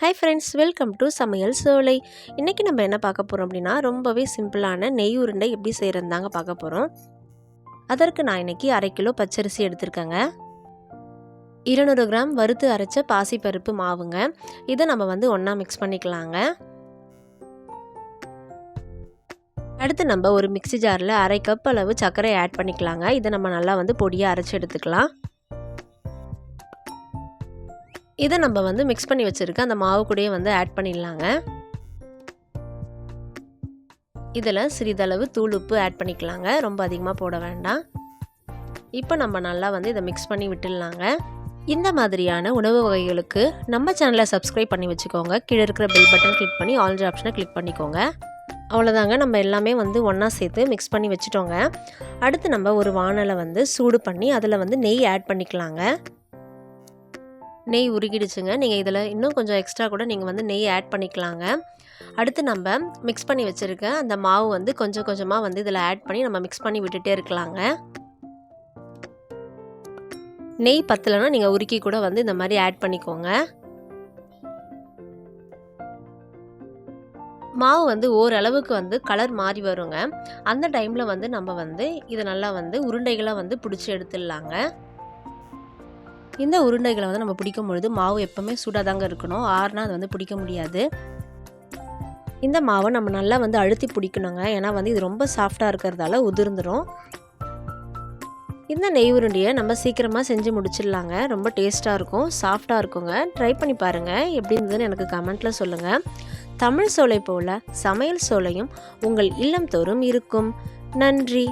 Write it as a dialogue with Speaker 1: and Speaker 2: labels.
Speaker 1: Hi friends welcome to சமையல் சோலை. இன்றைக்கி நம்ம என்ன பார்க்க போகிறோம் அப்படின்னா ரொம்பவே சிம்பிளான நெய் உருண்டை எப்படி செய்கிறது தாங்க பார்க்க போகிறோம் அதற்கு நான் இன்றைக்கி அரை கிலோ பச்சரிசி எடுத்திருக்கேங்க. இருநூறு கிராம் வறுத்து அரைச்ச பாசிப்பருப்பு மாவுங்க. இதை நம்ம வந்து ஒன்றா மிக்ஸ் பண்ணிக்கலாங்க. அடுத்து நம்ம ஒரு மிக்சி ஜாரில் அரை கப் அளவு சர்க்கரை ஆட் பண்ணிக்கலாங்க. இதை நம்ம நல்லா வந்து பொடியாக அரைச்சி எடுத்துக்கலாம். இதை நம்ம வந்து மிக்ஸ் பண்ணி வச்சுருக்க அந்த மாவு கூடயே வந்து ஆட் பண்ணிடலாங்க. இதில் சிறிதளவு தூள் உப்பு ஆட் பண்ணிக்கலாங்க. ரொம்ப அதிகமாக போட வேண்டாம். இப்போ நம்ம நல்லா வந்து இதை மிக்ஸ் பண்ணி விட்டுடலாங்க. இந்த மாதிரியான உணவு வகைகளுக்கு நம்ம சேனலை சப்ஸ்கிரைப் பண்ணி வச்சுக்கோங்க. கீழே இருக்கிற பெல் பட்டன் கிளிக் பண்ணி ஆல்ஜி ஆப்ஷனை கிளிக் பண்ணிக்கோங்க. அவ்வளோதாங்க. நம்ம எல்லாமே வந்து ஒன்றா சேர்த்து மிக்ஸ் பண்ணி வச்சுட்டோங்க. அடுத்து நம்ம ஒரு வானலை வந்து சூடு பண்ணி அதில் வந்து நெய் ஆட் பண்ணிக்கலாங்க. நெய் உருகிடுச்சுங்க. நீங்கள் இதில் இன்னும் கொஞ்சம் எக்ஸ்ட்ரா கூட நீங்கள் வந்து நெய் ஆட் பண்ணிக்கலாங்க. அடுத்து நம்ம மிக்ஸ் பண்ணி வச்சுருக்க அந்த மாவு வந்து கொஞ்சம் கொஞ்சமாக வந்து இதில் ஆட் பண்ணி நம்ம மிக்ஸ் பண்ணி விட்டுட்டே இருக்கலாங்க. நெய் பத்தலைன்னா நீங்கள் உருக்கி கூட வந்து இந்த மாதிரி ஆட் பண்ணிக்கோங்க. மாவு வந்து ஓரளவுக்கு வந்து கலர் மாறி வருங்க. அந்த டைமில் வந்து நம்ம வந்து இதை நல்லா வந்து உருண்டைகளாக வந்து பிடிச்சி எடுத்துடலாங்க. இந்த உருண்டைகளை வந்து நம்ம பிடிக்கும் பொழுது மாவு எப்போவுமே சூடாக இருக்கணும். ஆறுனா அது வந்து பிடிக்க முடியாது. இந்த மாவை நம்ம நல்லா வந்து அழுத்தி பிடிக்கணுங்க. ஏன்னா வந்து இது ரொம்ப சாஃப்டாக இருக்கிறதால உதிர்ந்துடும் இந்த நெய் உருண்டையை நம்ம சீக்கிரமாக செஞ்சு முடிச்சிடலாங்க. ரொம்ப டேஸ்ட்டாக இருக்கும் சாஃப்டாக இருக்குங்க. ட்ரை பண்ணி பாருங்கள் எப்படி இருந்ததுன்னு எனக்கு கமெண்ட்டில் சொல்லுங்கள் தமிழ் சோலை போல் சமையல் சோலையும் உங்கள் இல்லம் தோறும் இருக்கும். நன்றி.